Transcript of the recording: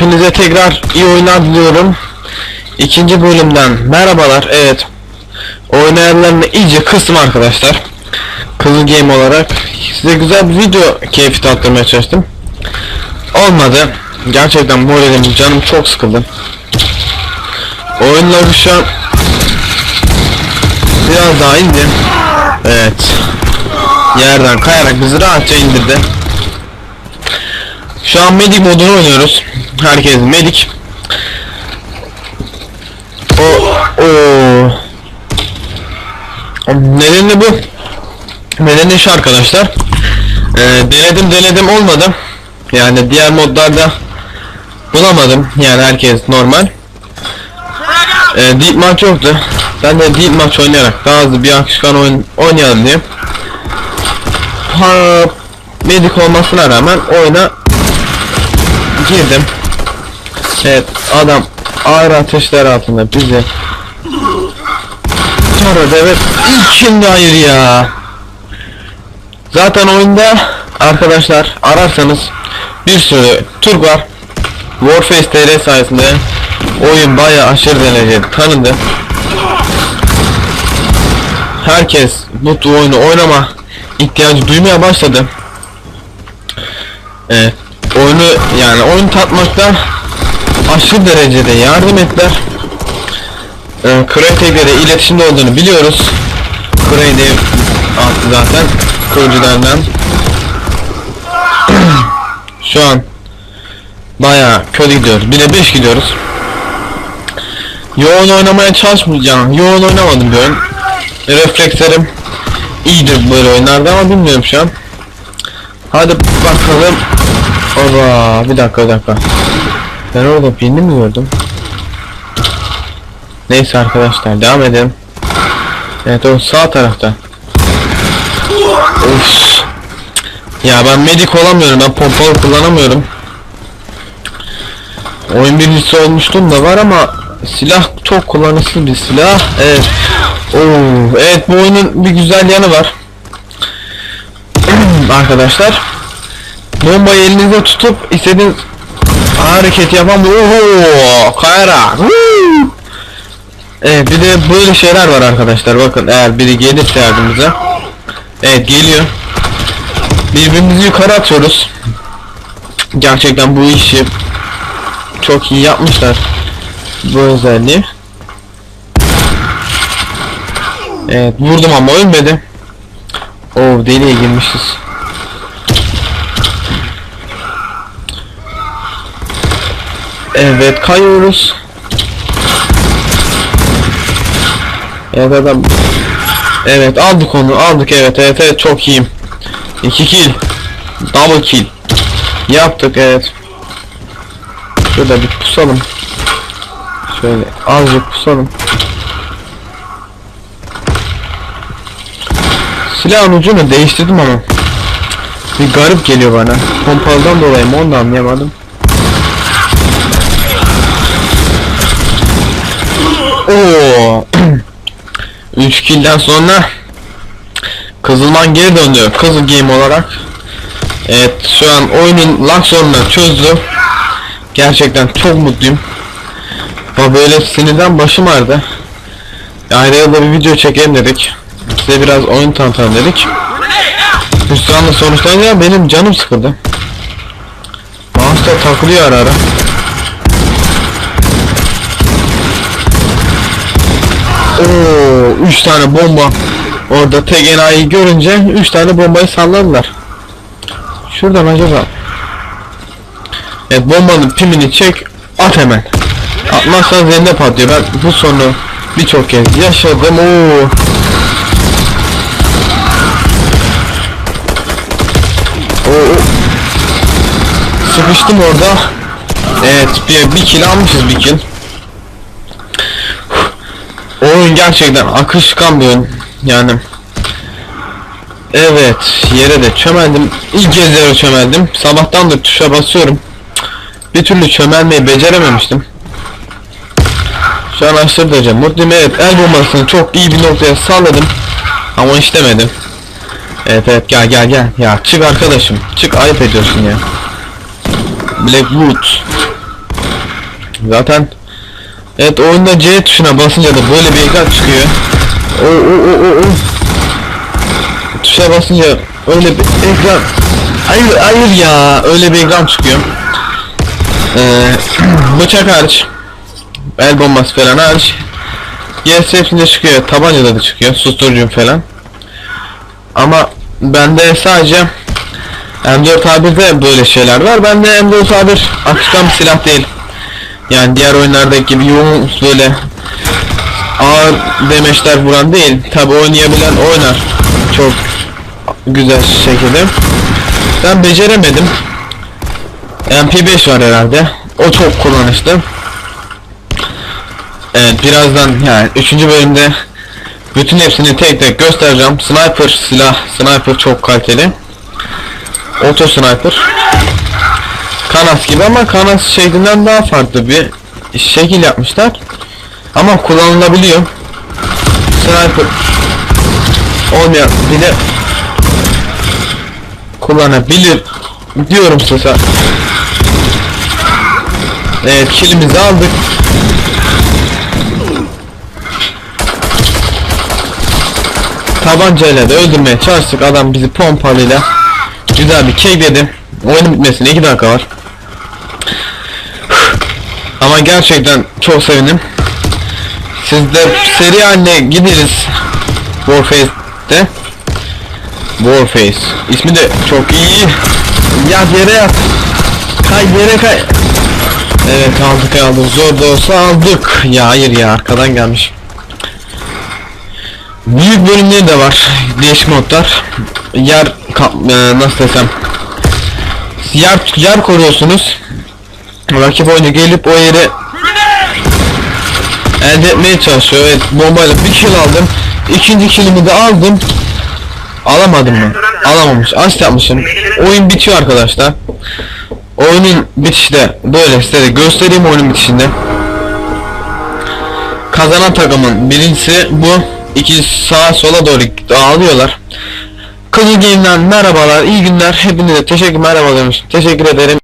Hepinize tekrar iyi oyunlar diliyorum. İkinci bölümden merhabalar. Evet. Oynayanlarını iyice kıstım arkadaşlar. Kızıl Game olarak size güzel bir video keyfi tattırmaya çalıştım. Olmadı. Gerçekten moralim, canım çok sıkıldı. Oyunları şu an biraz daha indi. Evet. Yerden kayarak bizi rahatça indirdi. Şu an Medic modunu oynuyoruz. Herkes Medic. O o Nedeni bu. Nedeni şu arkadaşlar. Ee, denedim denedim olmadı. Yani diğer modlarda bulamadım. Yani herkes normal. Ee, deep maç yoktu. Ben de deep maç oynayarak daha hızlı bir akışkan oyun oynayalım diye. Ha, medik olmasına rağmen oyuna girdim. Evet adam ağır ateşler altında bizi Sonra evet içinde hayır ya. Zaten oyunda arkadaşlar ararsanız bir sürü tur var. Warface TR sayesinde oyun bayağı aşırı derecede tanındı. Herkes bu oyunu oynama ihtiyacı duymaya başladı. Evet, oyunu yani oyun tatmakta aşırı derecede yardım ettiler. Ee, Crate'le de iletişimde olduğunu biliyoruz. Crate attı zaten kuruculardan. Şu an bayağı kötü gidiyoruz. 1'e 5 gidiyoruz. Yoğun oynamaya çalışmayacağım. Yoğun oynamadım oyun. Reflekslerim iyidir böyle oyunlarda ama bilmiyorum şu an. Hadi bakalım. Oba bir dakika bir dakika. Ben orada birini mi gördüm? Neyse arkadaşlar devam edelim. Evet o sağ tarafta. Of. Ya ben medik olamıyorum ben pompalı kullanamıyorum. Oyun birincisi olmuştum da var ama silah çok kullanışlı bir silah. Evet. Oo, evet bu oyunun bir güzel yanı var. Arkadaşlar bombayı elinizde tutup istediğiniz hareket yapan oho kayarak! Evet bir de böyle şeyler var arkadaşlar. Bakın eğer biri gelirse yardımımıza Evet geliyor. Birbirimizi yukarı atıyoruz. Gerçekten bu işi Çok iyi yapmışlar. Bu özelliği. Evet vurdum ama ölmedi. Oo deliye girmişiz Evet kayıyoruz. Evet adam. Evet aldık onu aldık. Evet evet evet çok iyiyim. 2 kill. Double kill. Yaptık evet. Şurada bir pusalım. Şöyle azıcık pusalım. Silahın ucunu değiştirdim ama. Bir garip geliyor bana. Pompalıdan dolayı mı onu da anlayamadım Oo. 3 kill'den sonra Kızılman geri döndü. Kızıl Game olarak. Evet şu an oyunun lag sorununu çözdü Gerçekten çok mutluyum. Ama böyle sinirden başım ağrıdı. Ayrı yılda bir video çekelim dedik. Size biraz oyun tanıtalım dedik. Hüsranla sonuçlanınca benim canım sıkıldı. Mouse da takılıyor ara ara Oo, 3 tane bomba. Orada tek enayi görünce 3 tane bombayı salladılar. Şuradan acaba. Evet bombanın pimini çek at hemen. Atmazsan zende patlıyor. Ben bu sonu birçok kez yaşadım. Oo. Oo. Sıkıştım orada. Evet bir, bir kill almışız bir kill. Oyun gerçekten akışkan bir oyun. Yani Evet yere de çömeldim. İlk kez yere çömeldim. Sabahtan da tuşa basıyorum. Bir türlü çömelmeyi becerememiştim. Şu an aşırı mutluyum. Evet el bombasını çok iyi bir noktaya salladım. Ama işlemedim. Evet evet gel gel gel. Ya çık arkadaşım. Çık ayıp ediyorsun ya. Blackwood. Zaten Evet oyunda C tuşuna basınca da böyle bir ekran çıkıyor. O o o o o. Tuşa basınca öyle bir ekran Hayır hayır ya öyle bir ekran çıkıyor. Ee, bıçak hariç el bombası falan hariç Gerisi hepsinde çıkıyor. Tabancada da çıkıyor. Susturucum falan. Ama bende sadece M4A1'de böyle şeyler var. Bende M4A1 akışkan bir silah değil. Yani diğer oyunlardaki gibi yoğun böyle ağır demeçler vuran değil. Tabi oynayabilen oynar. Çok güzel şekilde. Ben beceremedim. MP5 var herhalde. O çok kullanışlı. Evet birazdan yani 3. bölümde bütün hepsini tek tek göstereceğim. Sniper silah, sniper çok kaliteli. Auto sniper. Kanas gibi ama Kanas şeklinden daha farklı bir şekil yapmışlar. Ama kullanılabiliyor. Sniper olmayan bile kullanabilir diyorum size. Evet kilimizi aldık. Tabancayla da öldürmeye çalıştık. Adam bizi pompalıyla güzel bir kekledi. Oyunun bitmesine 2 dakika var. Ama gerçekten çok sevindim. Siz de seri haline gideriz. Warface'de. Warface. İsmi de çok iyi. Yat yere yat. Kay yere kay. Evet aldık aldık. Zor da olsa aldık. Ya hayır ya arkadan gelmiş. Büyük bölümleri de var. Değişik modlar. Yer e, nasıl desem. Yer, yer koruyorsunuz. Rakip oyuncu gelip o yeri elde etmeye çalışıyor. Evet bombayla bir kill aldım. İkinci killimi de aldım. Alamadım mı? Alamamış. Aç yapmışım. Oyun bitiyor arkadaşlar. Oyunun bitişi de böyle size de göstereyim oyunun bitişinde. Kazanan takımın birincisi bu. İkincisi sağa sola doğru dağılıyorlar. Kızıl Game'den merhabalar, iyi günler. Hepinize teşekkür merhaba demiş. Teşekkür ederim.